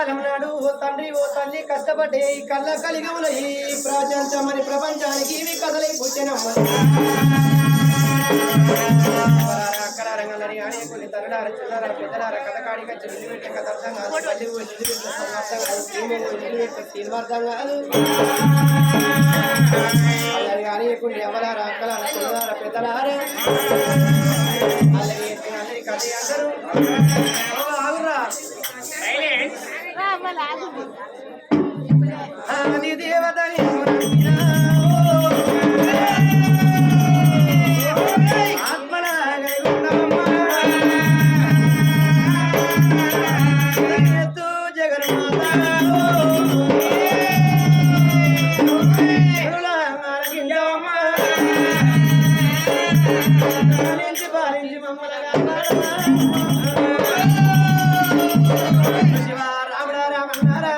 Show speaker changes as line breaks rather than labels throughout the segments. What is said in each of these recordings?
కష్టకాలం ఓ తండ్రి ఓ తల్లి కష్టపడే కళ్ళ కలిగములై ఈ ప్రపంచానికి ఇవి కథలై పుట్టినమ్మ అక్కడారంగలని అనేకుని తరుడార చిల్లర పెద్దలార కథకాడిక చిల్లివెట్ట కథర్థం కాదు కాదు అలాగే అందరూ నీ దేవత I'm not Sayonara.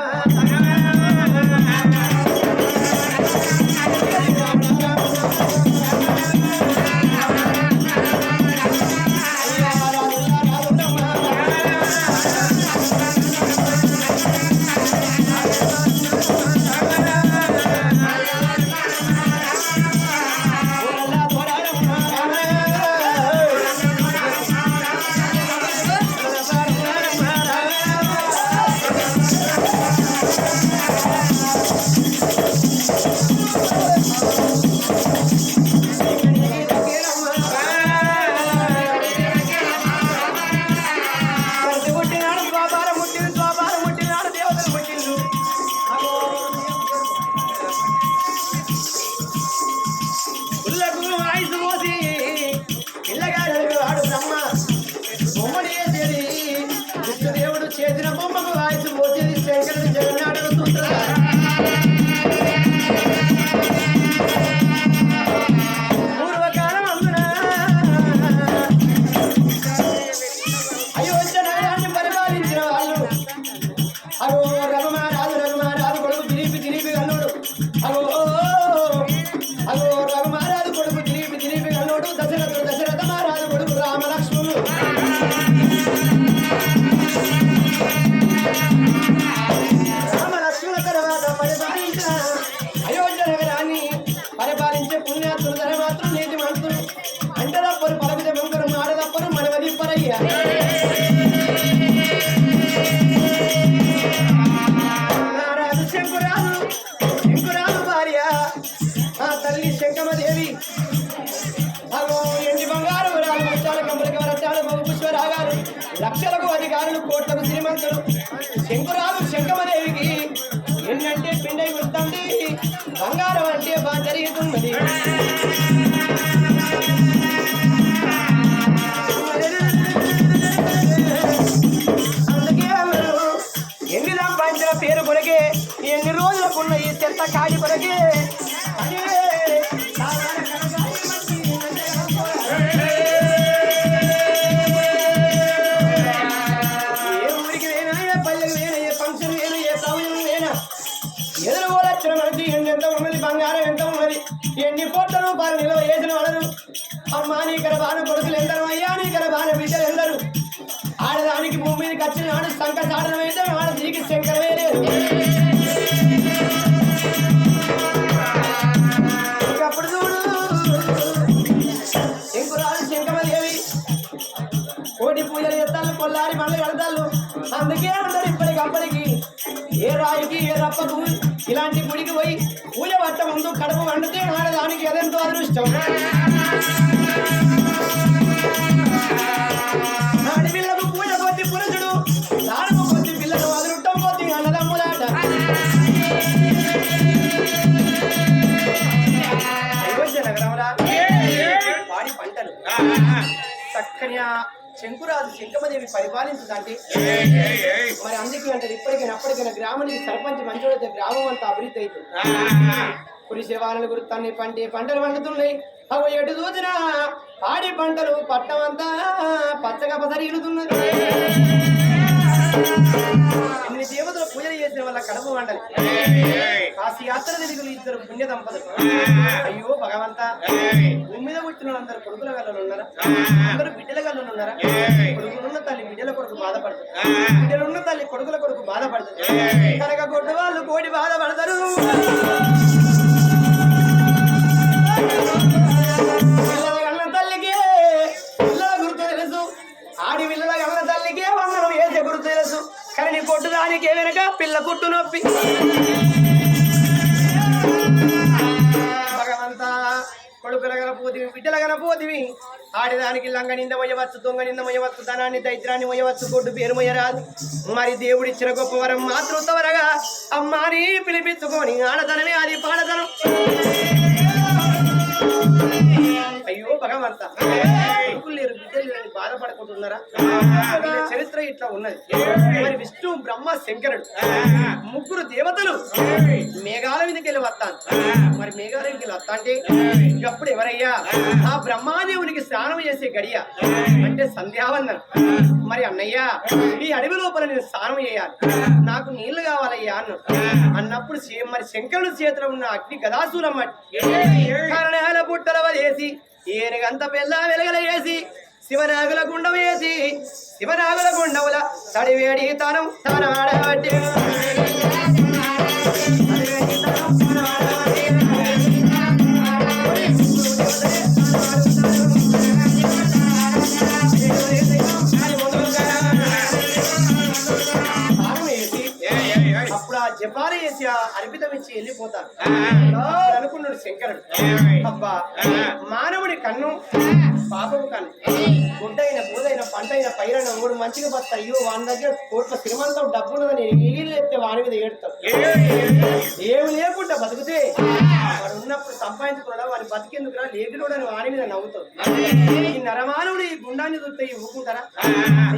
காடி பிறகு కడుపు వండితే ఆడదానికి ఎదెంతో అదృష్టం శంకురాజు శంకమదేవి పరిపాలించిందంటే? మరి అందుకే అంటే ఇప్పటికైనా అప్పటికైనా గ్రామానికి సర్పంచ్ మంచోడైతే గ్రామం అంతా అభివృద్ధి అవుతుంది కురిసే వాళ్ళని గుర్తాన్ని పండి పంటలు పండుతున్నాయి. అవి ఎటు చూసినా పాడి పంటలు పట్టమంతా పచ్చగా పసరిల్లుతున్నది. ఇన్ని దేవతలు పూజలు చేసిన వాళ్ళ కడప మండలి. కాశీ యాత్ర నిధులు ఇద్దరు పుణ్య దంపతులు. అయ్యో భగవంత. భూమి మీద పుట్టిన వాళ్ళందరూ కొడుకుల గల్లలో ఉన్నారా? అందరూ బిడ్డలుగా ఉన్నారా? కొడుకులున్న తల్లి బిడ్డల కొడుకు బాధపడుతుంది బిడ్డలున్న తల్లి కొడుకుల కొడుకు బాధపడుతుంది కనుక కొట్టు వాళ్ళు కోడి బాధపడతారు. తల్లికి గుర్తు తెలుసు. ఆడి పిల్లల కన్న తల్లికి వందనం వేసే గుర్తు తెలుసు. కానీ నీ పొట్టు దానికి వెనక పిల్ల పుట్టు నొప్పి. కొడుకుల గనపోతివి బిడ్డల గనపోతివి ఆడదానికి లంగ నింద మొయ్యవచ్చు దొంగ నింద మొయ్యవచ్చు ధనాన్ని దైత్రాన్ని మొయ్యవచ్చు కొట్టు పేరు మొయ్యరాదు. మరి దేవుడిచ్చిన గొప్ప వరం మాతృత్వరగా అమ్మాని పిలిపించుకొని ఆడదనమే అది పాడదనం. అయ్యో భగవంత. కొడుకులు లేరు బిడ్డలు లేరని బాధపడుకుంటున్నారా? చరిత్ర ఇట్లా ఉన్నది. మరి విష్ణు బ్రహ్మ శంకరుడు ముగ్గురు దేవతలు మేఘాల మీదకి వెళ్ళి వస్తాను. మరి మేఘాల మీదకి వెళ్ళి వస్తా అంటే అప్పుడు ఎవరయ్యా? ఆ బ్రహ్మాదేవునికి స్నానం చేసే గడియ. అంటే సంధ్యావందనం. మరి అన్నయ్య ఈ అడవి లోపల నేను స్నానం చేయాలి. నాకు నీళ్ళు కావాలయ్యా అన్న. అన్నప్పుడు మరి శంకరుడు చేతిలో ఉన్న అగ్ని గదాసూరం కరణాల పుట్టల వేసి ఏనుగంత పెళ్ళ వెలగల వేసి శివనాగుల గుండం వేసి శివనాగుల గుండముల తడివేడి తనం తనవాడబట్టి జపాలు వేసి ఆ అర్పితం ఇచ్చి వెళ్ళిపోతాను అనుకున్నాడు శంకరుడు. అబ్బా మానవుడి కన్ను పాపపు కన్ను గుడ్డైన బూదైన పంటైన పైరైన మూడు మంచిగా బస్తా. అయ్యో వాని దగ్గర కోట్ల శ్రీమంతం డబ్బున్నదని నీళ్ళు ఎత్తే వాని మీద ఏడుతాడు ఏమి లేకుండా బతికితే వాడు ఉన్నప్పుడు సంపాదించుకున్నాడా వాని బతికెందుకురా లేకుడని వాని మీద నవ్వుతాడు ఈ నరమానవుడు ఈ గుండాన్ని చూస్తే ఊరుకుంటారా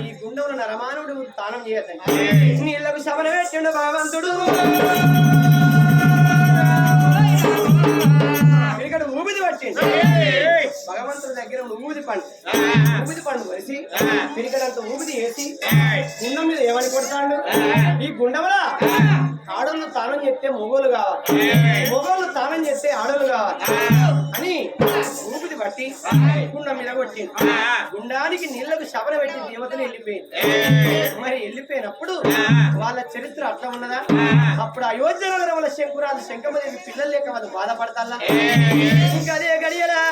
ఈ గుండంలో నరమానవుడు తానం చేయద్దండి నీళ్ళకు శమన పెట్టిండు భగవంతుడు. ఊపిది పట్టిండు భగవంతుడి దగ్గర ఊపిది పండు. ఊపిది పండు వరిసి పిరికడంత ఊపిది వేసి గుండం మీద ఏమని కొడతాడు? ఈ గుండంలో ఆడోళ్ళు తానం చేస్తే మొగోలు కావాలి. మొగోళ్ళు తానం చేస్తే ఆడోళ్ళు కావాలి. అని ఊపిది పట్టి గుండం మీద కొట్టింది. గుండానికి నీళ్ళకు శబర పెట్టి దేవతలు వెళ్ళిపోయింది. మరి వెళ్ళిపోయినప్పుడు వాళ్ళ చరిత్ర అట్లా ఉన్నదా? అప్పుడు అయోధ్య నగరంలో శంకురాజు శంకమదేవి పిల్లలు లేక వాళ్ళు బాధపడతారా ఇంకా అదే గడియలా?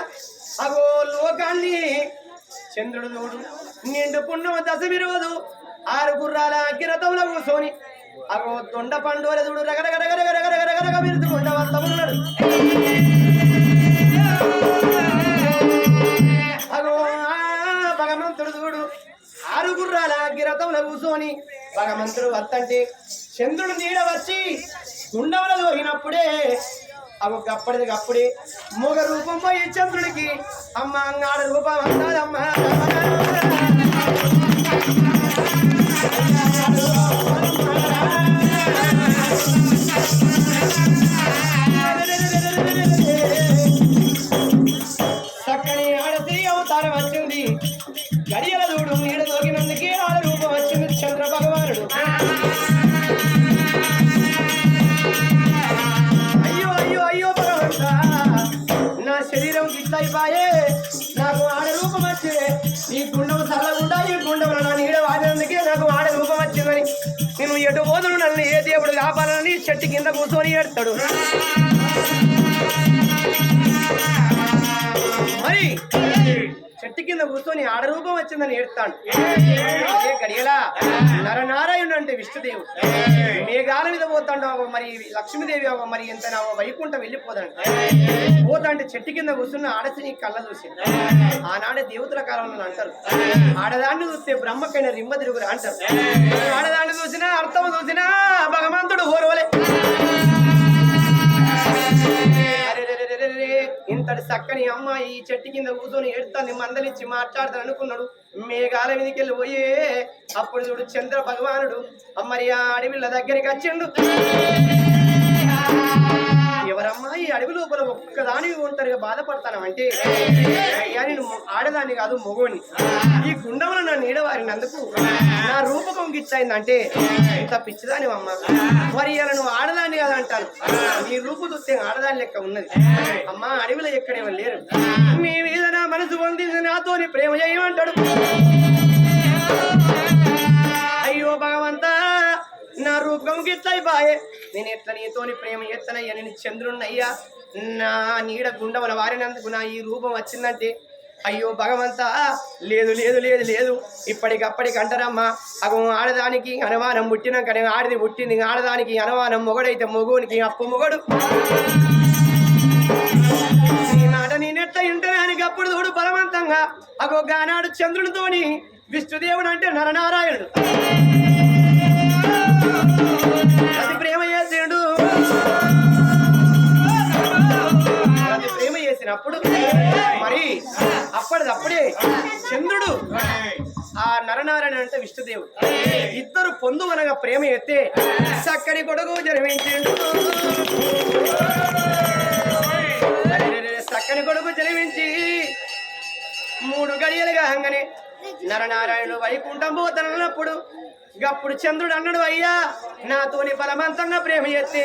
అగో లోకాన్ని చంద్రుడు నోడు నిండు పుణ్యమ దశమి రోజు ఆరు గుర్రాల కిరతంలో కూర్చొని అగో దొండ పండోలదుడు రగరగరగరగరగరగరగ విరుచుకుంట వస్తామున్నాడు అగో ఆ భగవంతుడు చూడు. ఆరు గుర్రాల గిరతంలో కూర్చొని భగవంతుడు వత్తంటే చంద్రుడు నీడ వచ్చి గుండముల దోగినప్పుడే అవి గప్పటిది గప్పుడే మూగ రూపం పోయి చంద్రుడికి అమ్మ అంగాడ రూపం అన్నారమ్మ ఎటు పోదును నన్ను ఏ దేవుడు కాపాలని చెట్టు కింద కూర్చొని ఏడతాడు. చెట్టు కింద కూర్చొని ఆడ రూపం వచ్చిందని ఏడుతాడు గడియలా? నరనారాయణుడు అంటే విష్ణుదేవుడు. మేఘాల మీద పోతాడు మరి లక్ష్మీదేవి మరి ఎంత నా వైకుంఠం వెళ్ళిపోతాడు పోతాంటే చెట్టు కింద కూర్చున్న ఆడసి నీ కళ్ళ చూసి. ఆనాడే దేవతల కాలంలో అంటారు. ఆడదాన్ని చూస్తే బ్రహ్మకైన రిమ్మ తిరుగురు అంటారు. ఆడదాన్ని చూసినా అర్థం చూసినా భగవంతుడు ఓరవలే ఇంతటి చక్కని అమ్మాయి ఈ చెట్టు కింద కూర్చొని ఎడుతాన్ని మందలిచ్చి మాట్లాడతాను అనుకున్నాడు. మేఘాల మీదకెళ్ళి పోయే. అప్పుడు చూడు చంద్ర భగవానుడు మరి ఆ అడవిళ్ళ దగ్గరికి వచ్చిండు. ఎవరమ్మా ఈ అడవి లోపల ఒక్కదాని ఒంటరిగా బాధపడతానంటే అయ్యా నేను ఆడదాన్ని కాదు మొగోని. ఈ గుండంలో నా నీడవారినందుకు నా రూపకం గిచ్చైందంటే ఇంత పిచ్చిదాని అమ్మ మరి ఇలా నువ్వు ఆడదాన్ని కదా అంటాను ఈ రూపు చూస్తే ఆడదాని లెక్క ఉన్నది. అమ్మా అడవిలో ఎక్కడేమో లేరు. మీ మీద నా మనసు పొందింది నాతోని ప్రేమ చేయమంటాడు. అయ్యో భగవంతా నా రూపము గిట్లయి బాయే. నేను ఎట్ల నీతోని ప్రేమ ఎత్తనయ్యా? నేను చంద్రున్నయ్యా నా నీడ గుండవల వారినందుకు నా ఈ రూపం వచ్చిందంటే అయ్యో భగవంతా! లేదు లేదు లేదు లేదు. ఇప్పటికప్పటికి అంటారమ్మా. అగో ఆడదానికి అనుమానం పుట్టినాకనే ఆడిది పుట్టింది ఆడదానికి అనుమానం మొగడైతే మొగునికి అప్పు మొగడు. నీ మాట నేనెట్ట ఇంటడానికి అప్పుడు చూడు బలవంతంగా. అగో గానాడు చంద్రునితోని విష్ణుదేవుడు అంటే నరనారాయణుడు. అది ప్రేమ చేసిండు. అది ప్రేమ చేసినప్పుడు మరి అప్పటిదప్పుడే చంద్రుడు ఆ నరనారాయణ అంటే విష్ణుదేవుడు. ఇద్దరు పొందు అనగా ప్రేమ ఎత్తే చక్కని కొడుకు జన్మించిండు. చక్కని కొడుకు జన్మించి మూడు గడియలుగా హంగనే నరనారాయణుడు వైకుంఠం పోతున్నప్పుడు గప్పుడు చంద్రుడు అన్నాడు అయ్యా నాతోని బలవంతంగా ప్రేమ చేస్తే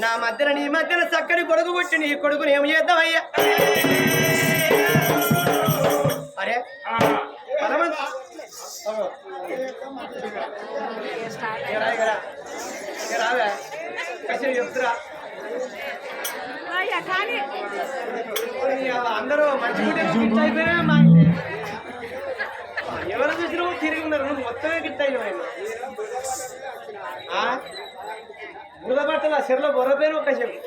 నా మధ్యన నీ మధ్యన చక్కని కొడుకు పుట్టి నీ కొడుకుని ఏం చేద్దామయ్యా అరే బలవంత అగో. ఏరా, ఏరా. ఏ రావే కసి చెప్తురా
అయ్యా
అందరూ మంచి అయిపోయినా తిరిగి ఉన్నారు. నువ్వు మొత్తమే గిట్ అయినావు బురదపడుతున్నా చెరలో బొర పేరు ఒక చెప్పు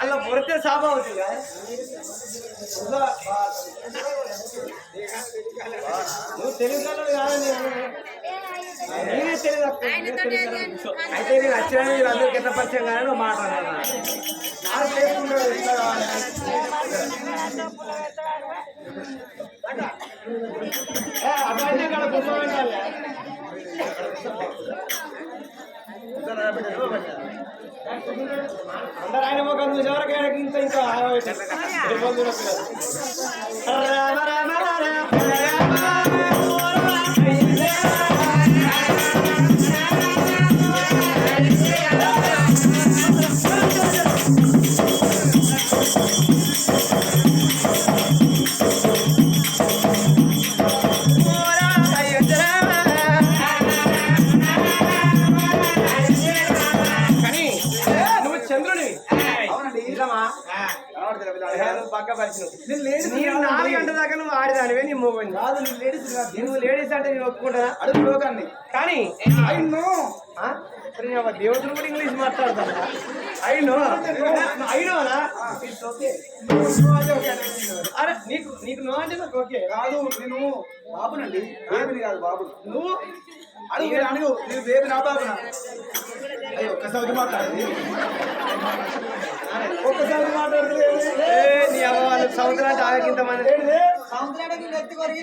అలా బొరతే సాబా అవుతుంది కదా నువ్వు తెలుగు కాదని నేనే తెలియదు అక్క. నేనే తెలియదు. అయితే నేను వచ్చిన మీరు అందరికి ఎంత పరిచయం కానీ నువ్వు మాట్లాడాలి నాకు చేసుకుంటాడు ఎట్లా అందరు ఆయన ముఖం చూసి ఎవరికైనా ఇంత ఇంకా రామ రామ నేను నాలుగు గంటల దాకా నువ్వు ఆడదానివే నీ మూవ్ కాదు నువ్వు లేడీస్ నువ్వు లేడీస్ అంటే నేను ఒప్పుకుంటా అడుగు లోకాన్ని. కానీ దేవతలు కూడా ఇంగ్లీష్ మాట్లాడతాను అయినో అయినోనా అరే నీకు నీకు నో అంటే నాకు ఓకే.
కాదు నేను బాబునండి. బేబీని కాదు బాబు.
నువ్వు?
అడుగు అడుగు. నేను బేబీ నా బాబునా? అయ్యో ఒక్కసారి మాట్లాడింది. ఒక్కసారి మాట్లాడుతుంది
నీ వాళ్ళు సంవత్సరం అంటే ఆగకింత మంది
నేనే నెత్తి వరకు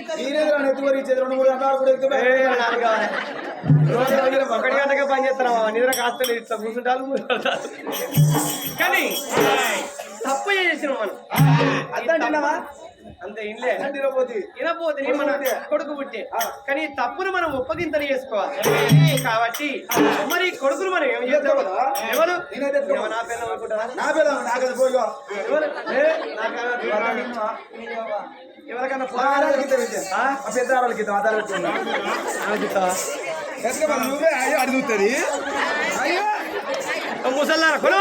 ఇచ్చేది రెండు మూడు గంటలు కూడా ఎక్కువ
ఏ, నాకు గంటగా పని చేస్తున్నావా? నిద్ర కాస్తలేదు ఇట్లా కూర్చుంటారు కానీ తప్పు చేసినాం మనం.
అంతా అంటున్నావా
అంతే ఇన్లే
తిరగపోతే
వినపోతే మన కొడుకు పుట్టే. కానీ తప్పును మనం ఒప్పగింతలు చేసుకోవాలి. కాబట్టి మరి ఈ కొడుకును మనం ఏం చేద్దాం? ఎవరు? నా పిల్లలు అనుకుంటారా?
నా
నాకన్నా ఎవరికన్నా
పెద్ద కింద ఆధార్ పెట్టుకున్నా
అనుకుంటావా
ఎత్తుకో నువ్వే అయ్యో అడుగుతుంది. అయ్యో.
ముసల్లారా కొను.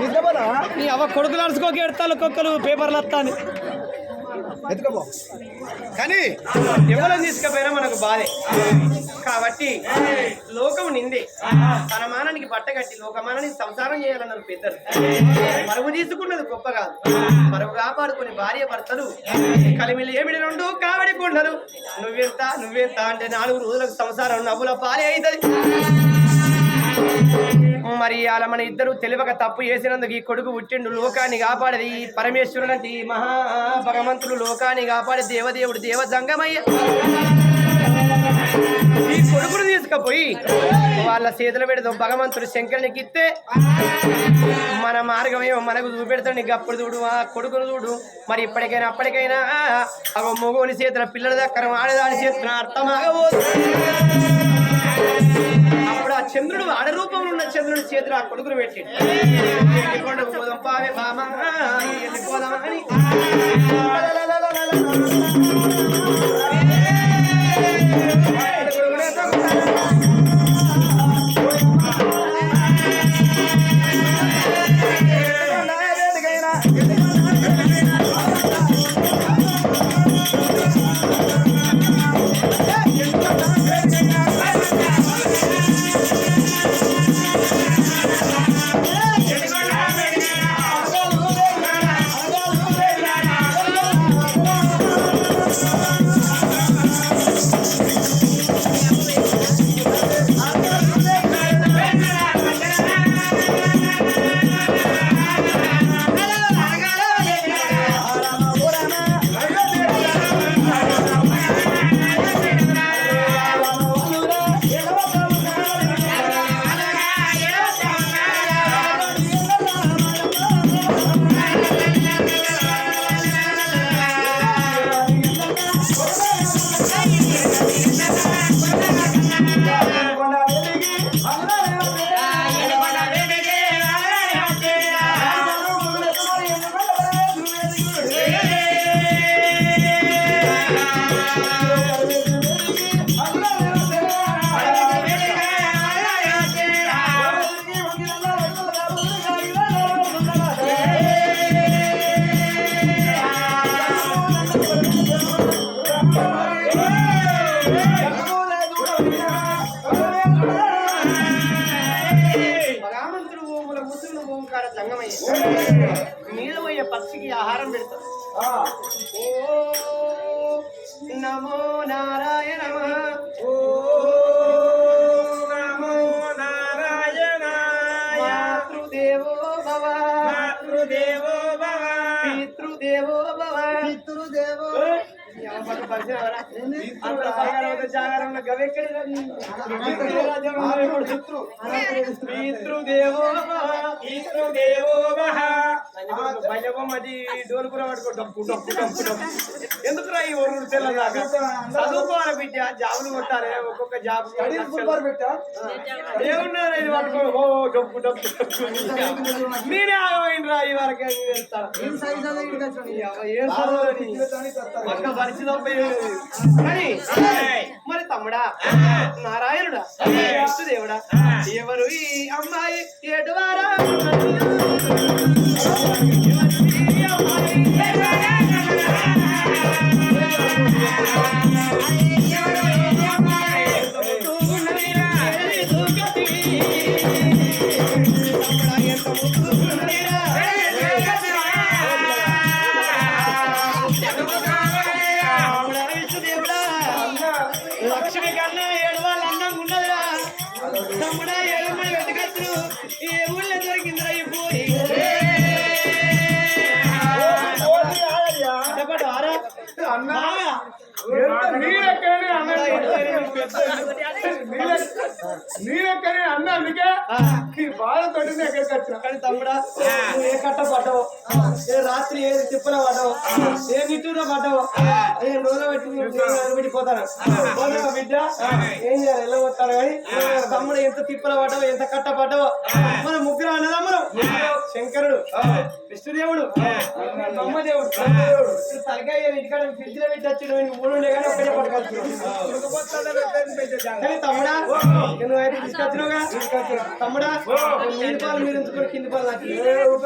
నిద్రపోదా
నీ అవ్వ కొడుకులు అరుచుకోకి ఎడతాను కుక్కలు పేపర్లు వస్తాను.
ఎత్తుకోపో కానీ
ఎవరైనా తీసుకపోయినా మనకు బాధే. కాబట్టి లోకం నిందే. తన మానానికి బట్ట కట్టి లోకమానానికి సంసారం చేయాలన్నారు పెద్దలు మరువు తీసుకున్నది గొప్ప కాదు. మరువు కాపాడుకుని భార్య భర్తలు కలిమిలి ఏమిడి రెండు కావడి కొండలు. నువ్వెంత నువ్వెంత అంటే నాలుగు రోజులకు సంసారం నవ్వుల పాలే అవుతుంది. మరి అలా మన ఇద్దరు తెలియక తప్పు చేసినందుకు ఈ కొడుకు పుట్టిండు లోకాన్ని కాపాడేది పరమేశ్వరుడు అంటే మహా భగవంతుడు లోకాన్ని కాపాడే దేవదేవుడు దేవ జంగమయ్య ఈ కొడుకును తీసుకుపోయి వాళ్ళ చేతులు పెడదాం భగవంతుడు శంకరునికి ఇస్తే మన మార్గమేమో మనకు చూపెడతాడు. నీకు అప్పుడు చూడు ఆ కొడుకును చూడు. మరి ఇప్పటికైనా అప్పటికైనా ఒక మగోని చేతుల పిల్లల దగ్గర ఆడదాని చేతుల అర్థమాగబోదు అప్పుడు ఆ చంద్రుడు ఆడ రూపంలో ఉన్న చంద్రుడి చేతులు ఆ కొడుకును పెట్టి పోదాం పావే బామ అని. పెడతాడు ఓ నమో నారాయణ మాతృదేవో భవ
మాతృదేవో భవ
పితృదేవో భవ
పితృదేవో
పితృదేవో
పితృదేవో
పట్టుకో డప్పు డప్పు డప్పు డప్పు ఎందుకురా ఈ ఊరు తెల్లదాకా చదువుకోవాలి బిడ్డ జాబులు కొట్టాలి ఒక్కొక్క జాబ్
పెట్టా?
ఏమున్నారు ఇది పట్టుకో. ఓ డప్పు ఆగమైనరా ఈ వరకు. కానీ మరి తమ్ముడా నారాయణుడా? దేవుడా? ఎవరు ఈ అమ్మాయి? ఎటువారా Thank you. 아, 우리아들 입.
నీరెక్కనే అన్న అందుకే ఈ బాధతోటి ఎక్కడికి వచ్చిన.
కానీ తమ్ముడా నువ్వు ఏ కట్ట పడ్డావు? ఏ రాత్రి ఏ తిప్పల పడ్డావు? ఏ నిట్టూర పడ్డావు? ఏ రోజులు పెట్టి పెట్టిపోతాను బిడ్డ? ఏం చేయాలి? ఎలా పోతారు కానీ? తమ్ముడు ఎంత తిప్పల పడ్డావు ఎంత కట్ట పడ్డావు? మన ముగ్గురు అన్నదమ్ములు. శంకరుడు విష్ణుదేవుడు బ్రహ్మదేవుడు తలకాయ ఇంటికాడ ఫ్రిడ్జ్లో పెట్టి వచ్చి నువ్వు మూడు ఉండే కానీ ఒక్కడే పట్టుకొచ్చు కానీ తమ్ముడా నువ్వు అయితే తీసుకొచ్చినావుగా తమ్ముడా నీళ్ళు పాలు మీరు ఉంచుకొని కింది పాలు నాకు ఇవ్వు.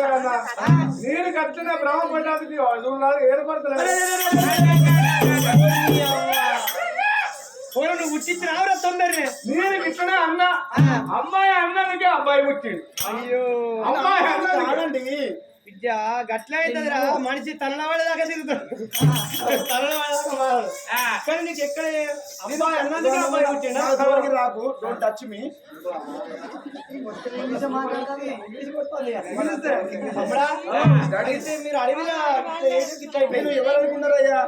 నేను కట్టిన బ్రహ్మ పడ్డానికి ఏర్పడుతున్నా
నువ్వు పుట్టించినావురా తొందరనే
నేను ఇట్లనే అన్న అమ్మాయి అన్నదికే అబ్బాయి పుట్టిండు
అయ్యో
అమ్మాయి అన్నది
బిడ్డ గట్ల అవుతుందిరా మనిషి తనవాళ్ళ దాకా తిరుగుతాడు. దాకా మారడు. కానీ నీకు ఎక్కడ అమ్మాయి
రాకు. డోంట్ టచ్ మీ
మీరు
నేను. ఎవరు అనుకున్నారయ్యా?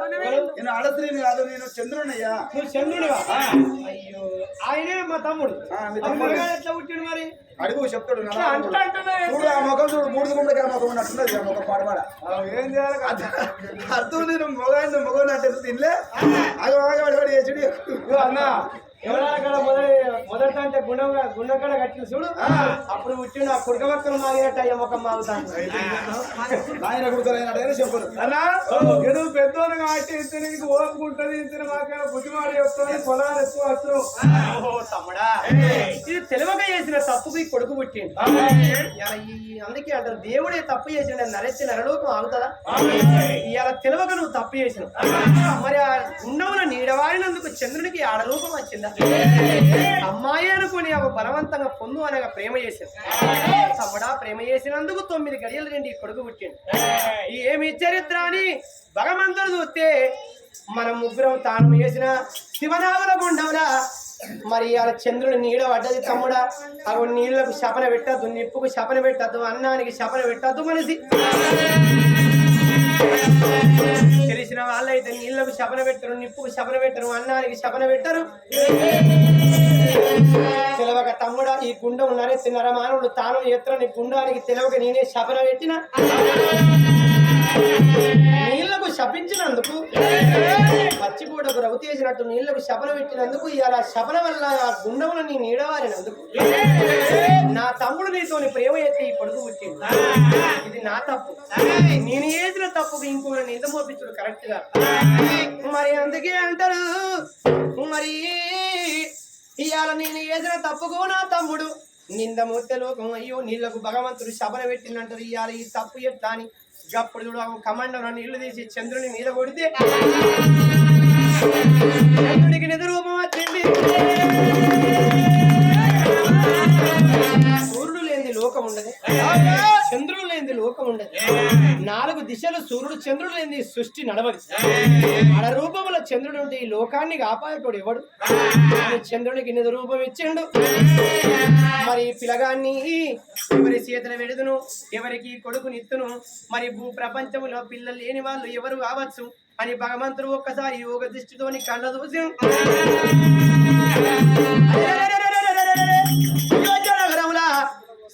నేను ఆడస్త్రీని కాదు నేను చంద్రునయ్యా
నువ్వు చంద్రుడివా? అయ్యో. ఆయనే మా తమ్ముడు. ఎట్లా పుట్టిండు మరి?
అడుగు చెప్తాడు చూడు ఆ ముఖం చూడు మూడు గుమ్మడికి ఆ ముఖం ఉన్నట్టున్నది ఆ ముఖం పాడవాడ. ఏం చేయాలి అర్థం నేను మొగాన్ని మొగం అంటే తినలే? ఆగ చేసి
ఇదిగో అన్న ఎవరైనా మొదటి మొదట అంటే గుండం గుండెక్కడ కట్టిన చూడు. అప్పుడు పుట్టిండు ఆ కుడక పక్కన మాగినట్టు అయ్యే ముఖం మాగుతాను
కాబట్టి ఇంత నీకు ఓపుకుంటది ఇంత మాకు బుద్ధిమాడి వస్తుంది పొలాలు ఎక్కువ వస్తారు.
ఓహో తమ్ముడా. ఇది తెలివక చేసిన తప్పుకు కొడుకు ఈ అందుకే అంటారు దేవుడే తప్పు చేసిండు నరచి నరలోకం ఆగుతుందా? ఇవాళ తెలివక నువ్వు తప్పు చేసినావు. మరి ఆ గుండమున నీడవాడినందుకు చంద్రునికి ఆడరూపం వచ్చిందా? అమ్మాయి అనుకుని అవి బలవంతంగా పొందు అనగా ప్రేమ చేసింది. తమ్ముడా ప్రేమ చేసినందుకు తొమ్మిది గడియలు రెండు ఈ కొడుకు పుట్టిండు. ఏమి చరిత్ర అని భగవంతుడు చూస్తే మనం ముగ్గురం తాను చేసిన శివనాగుల గుండంలా మరి వాళ్ళ చంద్రుడు నీడ పడ్డది తమ్ముడా. అవి నీళ్ళకు శపన పెట్టద్దు నిప్పుకు శపన పెట్టద్దు అన్నానికి శపన పెట్టద్దు మనిషి. తెలిసిన వాళ్ళైతే నీళ్ళకు శపన పెట్టరు నిప్పుకు శపన పెట్టరు అన్నానికి శపన పెట్టరు. తెలవక తమ్ముడా ఈ గుండం నరెత్తి నరమానుడు తాను ఎత్ర నీ గుండానికి తెలవక నేనే శపన పెట్టిన? నీళ్ళకు శపించినందుకు పచ్చిపూటకు రవ్వు చేసినట్టు నీళ్ళకు శపన పెట్టినందుకు ఇవాళ శపన వల్ల ఆ గుండమున నీ నీడవారినందుకు. నా తమ్ముడు నీతోని ప్రేమ ఎత్తి ఈ పొడుగు పుట్టింది ఇది నా తప్పు. నేను చేసిన తప్పుకు ఇంకో నింద మోపించుడు కరెక్ట్గా. మరి అందుకే అంటారు మరి ఇవాళ నేను చేసిన తప్పుకు నా తమ్ముడు. నింద లోకం అయ్యో నీళ్ళకు భగవంతుడు శబన పెట్టినంటారు ఇవాళ ఈ తప్పు ఎట్లా అని గప్పుడు చూడు కమాండర్ నీళ్ళు తీసి చంద్రుని మీద కొడితే చంద్రుడికి నిధి రూపం వచ్చింది. సూర్యుడు లేని లోకం ఉండదు. చంద్రుడు లోకం ఉండదు నాలుగు దిశలు సూర్యుడు చంద్రుడు లేని సృష్టి నడవదు మన రూపముల చంద్రుడు ఉంటే ఈ లోకాన్ని కాపాడేటోడు ఎవడు చంద్రుడికి చంద్రునికి రూపం ఇచ్చిండు మరి పిలగాన్ని ఎవరి చేతుల వెడుదును ఎవరికి కొడుకునిత్తును మరి భూ ప్రపంచంలో పిల్లలు లేని వాళ్ళు ఎవరు కావచ్చు అని భగవంతుడు ఒక్కసారి యోగ దృష్టితోని కళ్ళ చూసి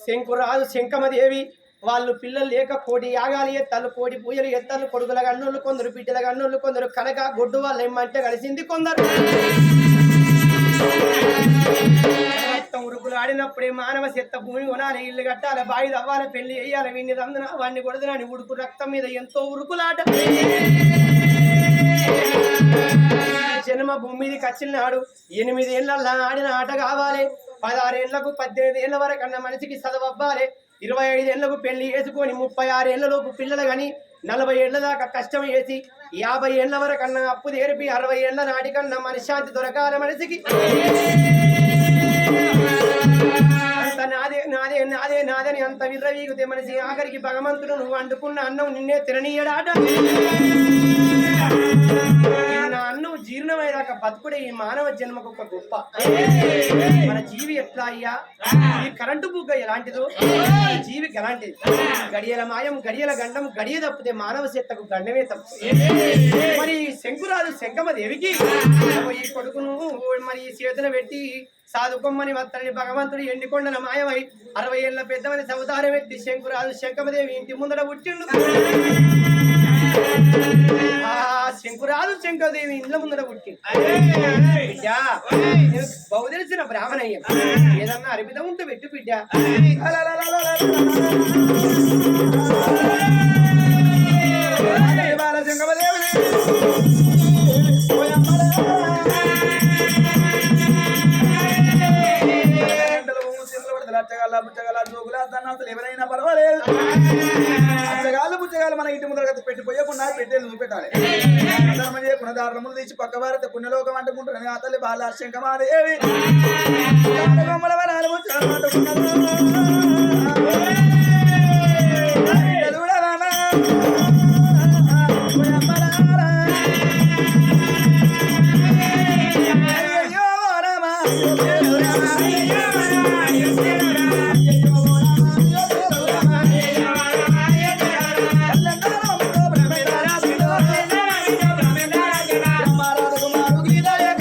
శంకురాజు శంకమదేవి వాళ్ళు పిల్లలు లేక కోటి యాగాలు ఎత్తాలు కోటి పూజలు ఎత్తాలు కొడుకుల గన్నులు కొందరు బిడ్డల గన్నులు కొందరు. కనక గొడ్డు వాళ్ళు ఏమంటే కలిసింది కొందరు. ఉరుకులు ఆడినప్పుడే మానవ చెత్త భూమి కొనాలి ఇల్లు కట్టాలి బావి తవ్వాలి పెళ్ళి వేయాలి వీడిని తందున వాడిని కొడుతునని ఉడుకు రక్తం మీద ఎంతో ఉరుకులాట. జన్మ భూమి మీదకి వచ్చినాడు ఎనిమిది ఏళ్ళ ఆడిన ఆట కావాలి. పదహారేళ్ళకు పద్దెనిమిది ఏళ్ళ వరకు అన్న మనిషికి చదవవ్వాలి ఇరవై ఐదు ఏళ్ళకు పెళ్ళి వేసుకొని ముప్పై ఆరు ఏళ్ళలోపు పిల్లలు కానీ నలభై ఏళ్ళ దాకా కష్టం చేసి యాభై ఏళ్ళ వరకన్నా అప్పు తీరిపి అరవై ఏళ్ళ నాటికన్నా మనశ్శాంతి దొరకాల మనిషికి అంత నాదే నాదే నాదే నాదని అంత విర్రవీగితే మనిషి ఆఖరికి భగవంతుడు నువ్వు అంటుకున్న అన్నం నిన్నే తిననీయడాట. బతుకుడే ఈ మానవ జన్మకు ఒక గొప్ప. మన జీవి ఎట్లా అయ్యా? ఈ కరెంటు బుగ్గ ఎలాంటిదో? ఈ ఎలాంటిది గడియల మాయం గడియల గండం గడియ తప్పితే మానవ చెత్తకు గండమే తప్పు. మరి శంకురాలు శంకమ దేవికి? ఈ కొడుకును మరి ఈ చేతులు పెట్టి సాధుకొమ్మని వత్తని భగవంతుడు ఎండికొండల మాయమై అరవై ఏళ్ళ పెద్దమని సవతారం ఎత్తి శంకురాజు శంకమదేవి ఇంటి ముందర పుట్టిండు. శంకురాలు శంకరదేవి ఇండ్ల ముందర పుట్టి బహు తెలిసిన బ్రాహ్మణయ్య ఏదన్నా అరిపిత ఉంటే పెట్టు బిడ్డ
ఎవరైనా పెట్టాలి. ధర్మ చేయకుండా దారుణములు తీసి పక్క భారత పుణ్యలోకం అంటుకుంటున్నాను ఆ తల్లి బాల శంకమాదేవి వరాలు